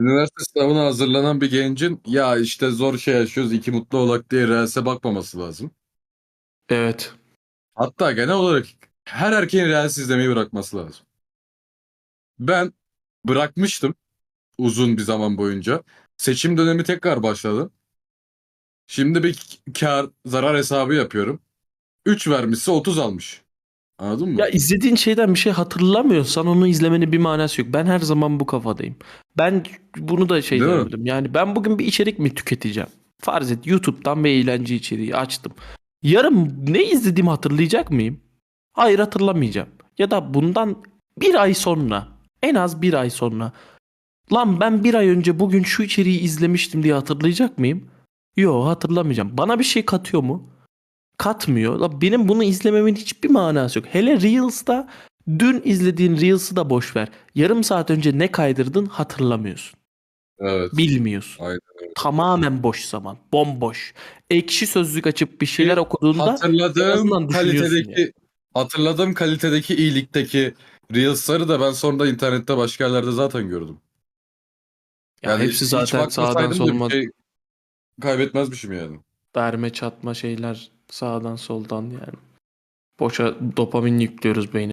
Üniversite sınavına hazırlanan bir gencin ya işte zor şey yaşıyoruz iki mutlu olak diye Reels'e bakmaması lazım. Evet. Hatta genel olarak her erkeğin Reels izlemeyi bırakması lazım. Ben bırakmıştım uzun bir zaman boyunca. Seçim dönemi tekrar başladı. Şimdi bir kar zarar hesabı yapıyorum. 3 vermişse 30 almış. Anladın mı? Ya izlediğin şeyden bir şey hatırlamıyorsan onu izlemenin bir manası yok. Ben her zaman bu kafadayım. Ben bunu da şey demedim. Yani ben bugün bir içerik mi tüketeceğim? Farz et YouTube'dan bir eğlence içeriği açtım. Yarın ne izlediğimi hatırlayacak mıyım? Hayır hatırlamayacağım. Ya da bundan bir ay sonra en az bir ay sonra lan ben bir ay önce bugün şu içeriği izlemiştim diye hatırlayacak mıyım? Yok hatırlamayacağım. Bana bir şey katıyor mu? Katmıyor. Benim bunu izlememin hiçbir manası yok. Hele Reels'ta dün izlediğin Reels'ı da boş ver. Yarım saat önce ne kaydırdın hatırlamıyorsun. Evet. Bilmiyorsun. Aynen Tamamen boş zaman. Bomboş. Ekşi sözlük açıp bir şeyler okuduğunda Hatırladığım kalitedeki hatırladığım kalitedeki iyilikteki Reels'ları da ben sonra internette başka yerlerde zaten gördüm. ya hepsi hiç zaten bakmasaydım sağdan da bir şey kaybetmezmişim yani. Verme çatma şeyler sağdan soldan yani. Boşa dopamin yüklüyoruz beyne.